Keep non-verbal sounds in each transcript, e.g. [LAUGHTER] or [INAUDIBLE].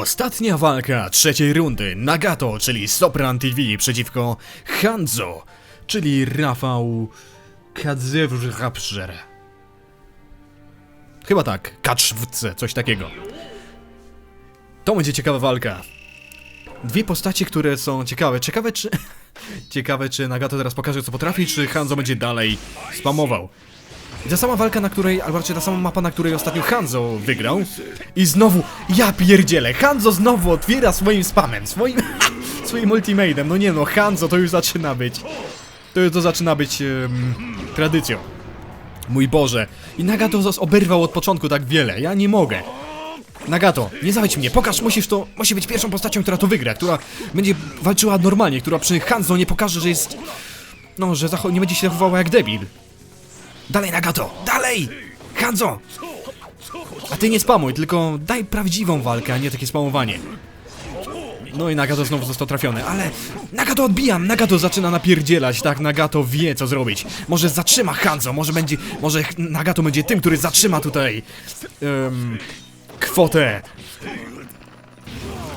Ostatnia walka trzeciej rundy Nagato, czyli Sopran TV przeciwko Hanzo, czyli Rafał Kadzewrapszer. Chyba tak, Kaczwce, coś takiego. To będzie ciekawa walka. Dwie postacie, które są ciekawe. Ciekawe czy... [LAUGHS] Ciekawe czy Nagato teraz pokaże co potrafi, czy Hanzo będzie dalej spamował. I ta sama walka, na której, albo raczej ta sama mapa, na której ostatnio Hanzo wygrał. I znowu, ja pierdzielę, Hanzo znowu otwiera swoim spamem, swoim, [LAUGHS] swoim ultimatem. No nie no, Hanzo to już zaczyna być, to już to zaczyna być em, tradycją. Mój Boże. I Nagato oberwał od początku tak wiele, ja nie mogę. Nagato, nie zawiedź mnie, pokaż, musisz to, musi być pierwszą postacią, która to wygra, która będzie walczyła normalnie, która przy Hanzo nie pokaże, że jest, no, że nie będzie się zachowała jak debil. Dalej, Nagato! Dalej! Hanzo! A ty nie spamuj, tylko daj prawdziwą walkę, a nie takie spamowanie. No i Nagato znowu został trafiony, ale Nagato odbijam, Nagato zaczyna napierdzielać, tak, Nagato wie co zrobić. Może zatrzyma Hanzo, może będzie, może Nagato będzie tym, który zatrzyma tutaj em, kwotę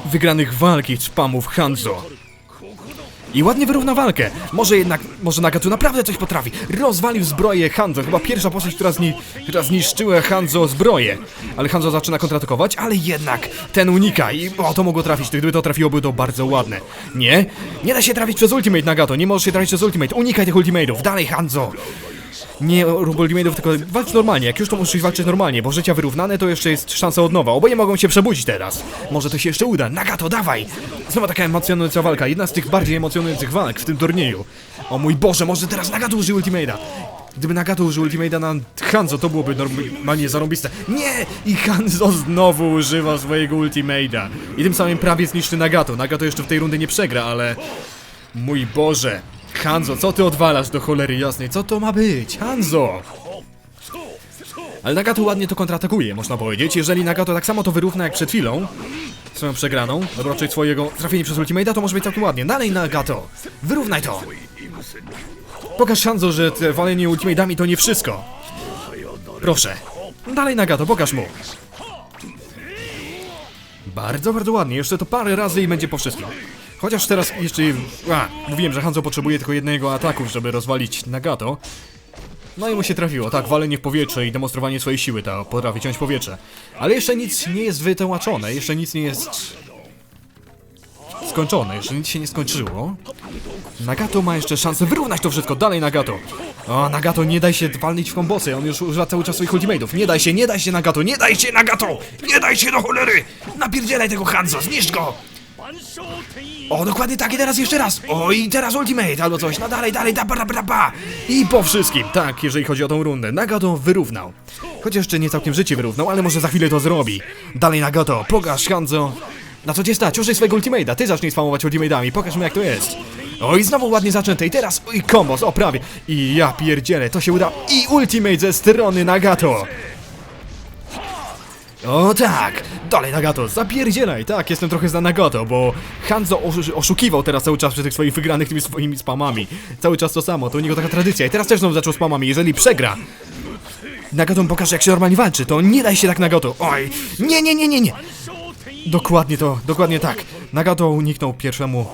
wygranych walki spamów Hanzo. I ładnie wyrówna walkę. Może jednak, może Nagato naprawdę coś potrafi. Rozwalił zbroję Hanzo. Chyba pierwsza postać, która, zni która zniszczyła Hanzo zbroję. Ale Hanzo zaczyna kontratakować, ale jednak ten unika. I o, to mogło trafić. Gdyby to trafiło, by to bardzo ładne. Nie? Nie da się trafić przez ultimate Nagato. Nie możesz się trafić przez ultimate. Unikaj tych ultimateów. Dalej Hanzo. Nie ultimateów, tylko walcz normalnie. Jak już to musisz walczyć normalnie, bo życia wyrównane to jeszcze jest szansa od nowa. Oboje mogą się przebudzić teraz. Może to się jeszcze uda. Nagato, dawaj! Znowu taka emocjonująca walka. Jedna z tych bardziej emocjonujących walk w tym turnieju. O mój Boże, może teraz Nagato użył ultimate'a. Gdyby Nagato użył ultimate'a na Hanzo, to byłoby normalnie zarąbiste. Nie! I Hanzo znowu używa swojego ultimate'a. I tym samym prawie zniszczy Nagato. Nagato jeszcze w tej rundy nie przegra, ale... Mój Boże! Hanzo, co ty odwalasz do cholery jasnej? Co to ma być? Hanzo! Ale Nagato ładnie to kontratakuje, można powiedzieć. Jeżeli Nagato tak samo to wyrówna jak przed chwilą, swoją przegraną, raczej swojego trafienie przez ultimate'a, to może być całkiem ładnie. Dalej Nagato! Wyrównaj to! Pokaż Hanzo, że te walenie ultimate'ami to nie wszystko. Proszę. Dalej Nagato, pokaż mu. Bardzo, bardzo ładnie. Jeszcze to parę razy i będzie po wszystkim. Chociaż teraz jeszcze... A, mówiłem, że Hanzo potrzebuje tylko jednego ataku, żeby rozwalić Nagato. No i mu się trafiło, tak, walenie w powietrze i demonstrowanie swojej siły, ta potrafi ciąć powietrze. Ale jeszcze nic nie jest wytłumaczone, jeszcze nic nie jest... Skończone, jeszcze nic się nie skończyło. Nagato ma jeszcze szansę wyrównać to wszystko, dalej Nagato. O, Nagato, nie daj się walnić w kombosy, on już używa cały czas swoich ultimateów. Nie daj się, nie daj się Nagato, nie daj się Nagato! Nie daj się do cholery! Napierdzielaj tego Hanzo, zniszcz go! O, dokładnie tak i teraz jeszcze raz. O, i teraz ultimate albo coś. No dalej, dalej, da, ba, ba, ba. I po wszystkim. Tak, jeżeli chodzi o tą rundę. Nagato wyrównał. Choć jeszcze nie całkiem życie wyrównał, ale może za chwilę to zrobi. Dalej Nagato, pokaż Hanzo. Na co cię stać? Użyj swojego ultimate'a. Ty zacznij spamować ultimate'ami. Pokaż mu jak to jest. O, i znowu ładnie zaczęte. I teraz, i kombos, o prawie. I ja pierdzielę, to się uda. I ultimate ze strony Nagato. O tak! Dalej Nagato, zapierdzielaj! Tak, jestem trochę za Nagato, bo Hanzo osz oszukiwał teraz cały czas przy tych swoich wygranych tymi swoimi spamami. Cały czas to samo, to u niego taka tradycja i teraz też znowu zaczął spamami, jeżeli przegra. Nagato mu pokaże jak się normalnie walczy, to nie daj się tak Nagato. Oj, nie, nie, nie, nie, nie! Dokładnie to, dokładnie tak. Nagato uniknął pierwszemu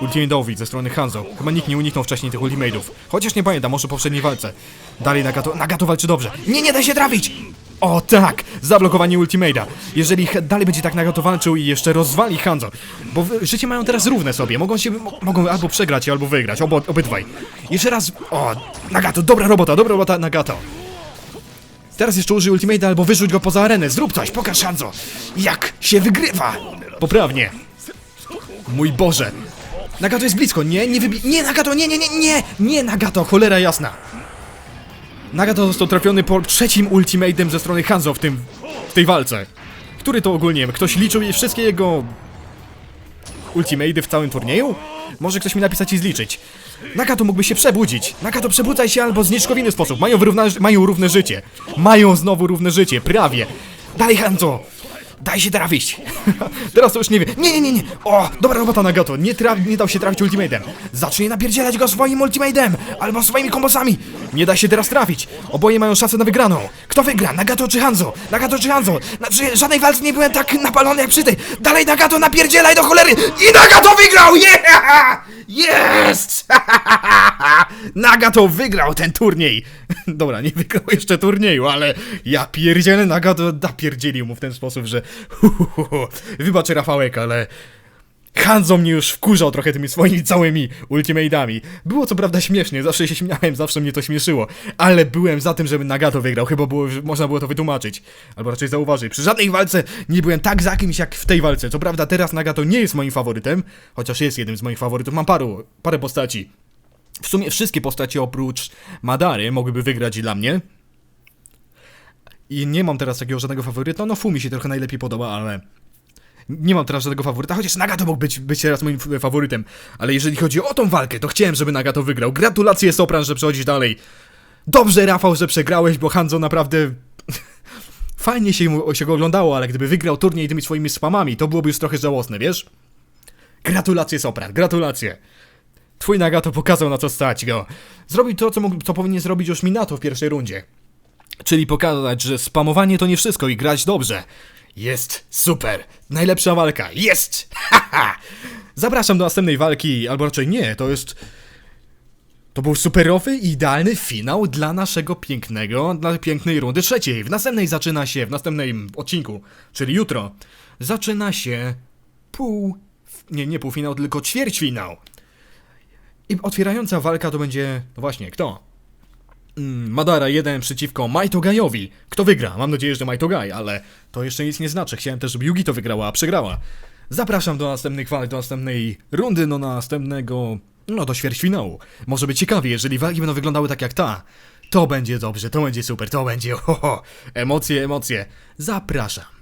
ultimate'owi ze strony Hanzo. Chyba nikt nie uniknął wcześniej tych ultimate'ów. Chociaż nie pamiętam, może poprzedniej walce. Dalej Nagato, Nagato walczy dobrze. Nie, nie daj się trafić! O tak! Zablokowanie ultimate'a. Jeżeli dalej będzie tak Nagato walczył i jeszcze rozwali Hanzo, bo życie mają teraz równe sobie, mogą się, mo- mogą albo przegrać, albo wygrać, obo, obydwaj. Jeszcze raz, o, Nagato, dobra robota, dobra robota Nagato. Teraz jeszcze użyj ultimate'a albo wyrzuć go poza arenę, zrób coś, pokaż Hanzo, jak się wygrywa! Poprawnie. Mój Boże. Nagato jest blisko, nie, nie wybi... Nie, Nagato, nie, nie, nie, nie, nie, Nagato, cholera jasna. Nagato został trafiony po trzecim ultimatem ze strony Hanzo w tym, w tej walce. Który to ogólnie, ktoś liczył wszystkie jego ultimaty w całym turnieju? Może ktoś mi napisać i zliczyć. Nagato mógłby się przebudzić. Nagato przebudzaj się albo zniszcz go w inny sposób. Mają, wyrówna, mają równe życie. Mają znowu równe życie, prawie. Dalej Hanzo. Daj się trafić! [LAUGHS] Teraz to już nie wie. Nie, nie, nie, nie! O, dobra robota Nagato. Nie, traf, nie dał się trafić ultimatem. Zacznie napierdzielać go swoim ultimatem! Albo swoimi kombosami! Nie da się teraz trafić. Oboje mają szansę na wygraną. Kto wygra? Nagato czy Hanzo? Nagato czy Hanzo? Znaczy, żadnej walce nie byłem tak napalony jak przy tej. Dalej Nagato napierdzielaj do cholery! I Nagato wygrał! Yeah! Jest! [LAUGHS] Nagato wygrał ten turniej! [LAUGHS] Dobra, nie wygrał jeszcze turnieju, ale ja pierdzielę Nagato napierdzielił mu w ten sposób, że [LAUGHS] Wybacz Rafałek, ale Hanzo mnie już wkurzał trochę tymi swoimi całymi ultimate'ami. Było co prawda śmiesznie, zawsze się śmiałem, zawsze mnie to śmieszyło, ale byłem za tym, żeby Nagato wygrał, chyba było, można było to wytłumaczyć. Albo raczej zauważyć, przy żadnej walce nie byłem tak za kimś jak w tej walce. Co prawda teraz Nagato nie jest moim faworytem, chociaż jest jednym z moich faworytów, mam paru, parę postaci. W sumie wszystkie postacie oprócz Madary mogłyby wygrać dla mnie. I nie mam teraz takiego żadnego faworyta, no Fu mi się trochę najlepiej podoba, ale... Nie mam teraz żadnego faworyta, chociaż Nagato mógł być, być teraz moim faworytem. Ale jeżeli chodzi o tą walkę, to chciałem, żeby Nagato wygrał. Gratulacje Sopran, że przechodzisz dalej. Dobrze, Rafał, że przegrałeś, bo Hanzo naprawdę... [LAUGHS] Fajnie się, się go oglądało, ale gdyby wygrał turniej tymi swoimi spamami, to byłoby już trochę żałosne, wiesz? Gratulacje Sopran, gratulacje. Twój Nagato pokazał na co stać go. Zrobił to, co, mógł, co powinien zrobić już Minato w pierwszej rundzie. Czyli pokazać, że spamowanie to nie wszystko i grać dobrze. Jest super! Najlepsza walka! Jest! [LAUGHS] Haha! Zapraszam do następnej walki, albo raczej nie, to jest. To był superowy, idealny finał dla naszego pięknego, dla pięknej rundy trzeciej. W następnej zaczyna się, w następnym odcinku, czyli jutro, zaczyna się pół. Nie, nie półfinał, tylko ćwierćfinał. I otwierająca walka to będzie. No właśnie, kto? Mm, Madara 1 przeciwko Maitogajowi. Kto wygra? Mam nadzieję, że Maitogaj, ale to jeszcze nic nie znaczy. Chciałem też, żeby Yugi to wygrała, a przegrała. Zapraszam do następnych walk, do następnej rundy, no następnego... No do ćwierćfinału. Może być ciekawie, jeżeli walki będą wyglądały tak jak ta. To będzie dobrze, to będzie super, to będzie... Ho, ho. Emocje, emocje. Zapraszam.